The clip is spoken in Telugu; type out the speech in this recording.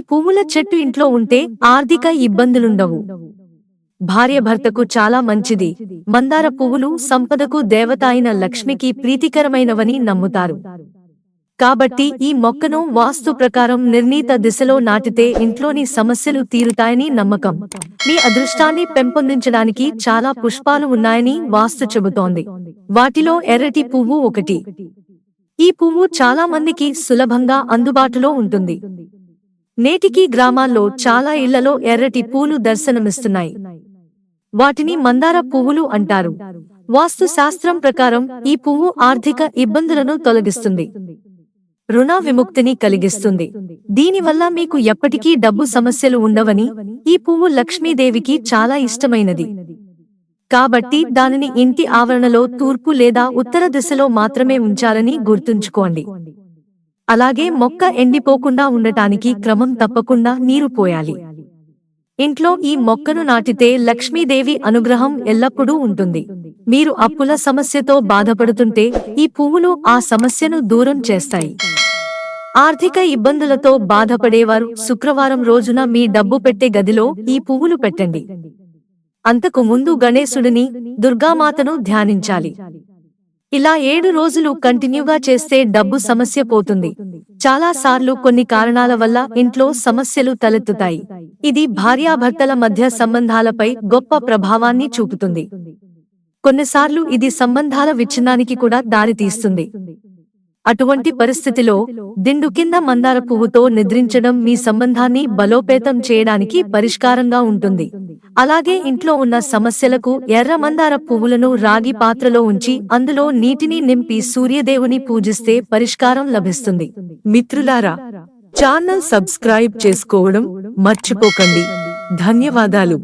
పువ్వుల చెట్టు ఇంట్లో ఉంటే ఆర్థిక ఇబ్బందులుండవు. భార్య భర్తకు చాలా మంచిది. మందార పువ్వులు సంపదకు దేవత అయిన లక్ష్మికి ప్రీతికరమైనవని నమ్ముతారు. కాబట్టి ఈ మొక్కను వాస్తు ప్రకారం నిర్ణీత దిశలో నాటితే ఇంట్లోని సమస్యలు తీరుతాయని నమ్మకం. మీ అదృష్టాన్ని పెంపొందించడానికి చాలా పుష్పాలు ఉన్నాయని వాస్తు చెబుతోంది. వాటిలో ఎర్రటి పువ్వు ఒకటి. ఈ పువ్వు చాలా మందికి సులభంగా అందుబాటులో ఉంటుంది. నేటికీ గ్రామాల్లో చాలా ఇళ్ళలో ఎర్రటి పూలు దర్శనమిస్తున్నాయి. వాటిని మందార పువ్వులు అంటారు. వాస్తు శాస్త్రం ప్రకారం ఈ పువ్వు ఆర్థిక ఇబ్బందులను తొలగిస్తుంది. రుణ విముక్తిని కలిగిస్తుంది. దీనివల్ల మీకు ఎప్పటికీ డబ్బు సమస్యలు ఉండవని ఈ పువ్వు లక్ష్మీదేవికి చాలా ఇష్టమైనది. కాబట్టి దానిని ఇంటి ఆవరణలో తూర్పు లేదా ఉత్తర దిశలో మాత్రమే ఉంచాలని గుర్తుంచుకోండి. అలాగే మొక్క ఎండిపోకుండా ఉండటానికి క్రమం తప్పకుండా నీరు పోయాలి. ఇంట్లో ఈ మొక్కను నాటితే లక్ష్మీదేవి అనుగ్రహం ఎల్లప్పుడూ ఉంటుంది. మీరు అప్పుల సమస్యతో బాధపడుతుంటే ఈ పువ్వులు ఆ సమస్యను దూరం చేస్తాయి. ఆర్థిక ఇబ్బందులతో బాధపడేవారు శుక్రవారం రోజున మీ డబ్బు పెట్టే గదిలో ఈ పువ్వులు పెట్టండి. అంతకు ముందు గణేశుడిని దుర్గామాతను ధ్యానించాలి. ఇలా ఏడు రోజులు కంటిన్యూగా చేస్తే డబ్బు సమస్య పోతుంది. చాలా సార్లు కొన్ని కారణాల వల్ల ఇంట్లో సమస్యలు తలెత్తుతాయి. ఇది భార్యాభర్తల మధ్య సంబంధాలపై గొప్ప ప్రభావాన్ని చూపుతుంది. కొన్నిసార్లు ఇది సంబంధాల విచ్ఛిన్నానికి కూడా దారితీస్తుంది. అటువంటి పరిస్థితిలో దిండు కింద మందార పువ్వుతో నిద్రించడం మీ సంబంధాన్ని బలోపేతం చేయడానికి పరిష్కారంగా ఉంటుంది. అలాగే ఇంట్లో ఉన్న సమస్యలకు ఎర్ర మందార పువ్వులను రాగి పాత్రలో ఉంచి అందులో నీటిని నింపి సూర్యదేవుని పూజిస్తే పరిష్కారం లభిస్తుంది. మిత్రులారా ఛానల్ సబ్స్క్రైబ్ చేసుకోవడం మర్చిపోకండి. ధన్యవాదాలు.